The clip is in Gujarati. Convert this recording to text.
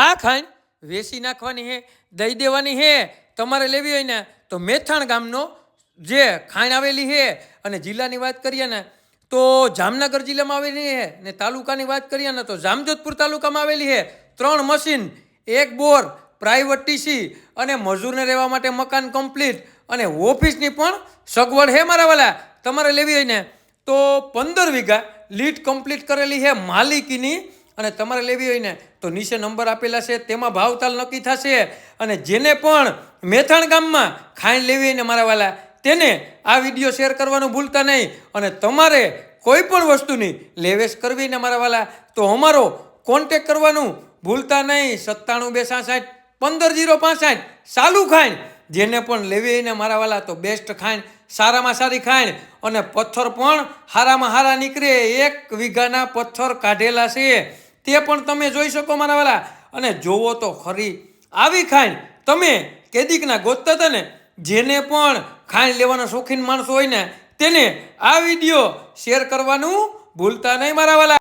આ ખાંડ વેસી નાખવાની હે, દઈ દેવાની હે, તમારે લેવી હોય ને, તો મેથાણ ગામનો જે ખાંડ આવેલી છે અને જિલ્લાની વાત કરીએ ને, તો જામનગર જિલ્લામાં આવેલી છે ને તાલુકાની વાત કરીએ ને, તો જામજોધપુર તાલુકામાં આવેલી છે ત્રણ મશીન, એક બોર, પ્રાઇવેટ ટીસી અને મજૂરને રહેવા માટે મકાન કમ્પ્લીટ, અને ઓફિસની પણ સગવડ હે મારા વાલા, તમારે લેવી હોય ને, તો પંદર વીઘા લીડ કમ્પ્લીટ કરેલી છે માલિકીની અને તમારે લેવી હોય ને, તો નીચે નંબર આપેલા છે, તેમાં ભાવતાલ નક્કી થશે. અને જેને પણ મેથાણ ગામમાં ખાંડ લેવી હોય ને મારા વાલા, તેને આ વીડિયો શેર કરવાનું ભૂલતા નહીં. અને તમારે કોઈ પણ વસ્તુની લેવેશ કરવી ને મારા વાલા, તો અમારો કોન્ટેક કરવાનું ભૂલતા નહીં. સત્તાણું બે સાસઠ પંદર જીરો પાસઠ સાલું ખાંડ. જેને પણ લેવી ને મારા વાલા, તો બેસ્ટ ખાંડ, સારામાં સારી ખાંડ. અને પથ્થર પણ હારામાં હારા નીકળે. એક વીઘાના પથ્થર કાઢેલા છે. તે પણ તમે જોઈ શકો મારા વાલા. અને જોવો તો ખરી. આવી ખાંડ તમે કેદીકના ગોતતા હતા ને, જેને પણ ખાંડ લેવાના શોખીન માણસો હોય ને, તેને આ વીડિયો શેર કરવાનું ભૂલતા નહીં મારા વાલા.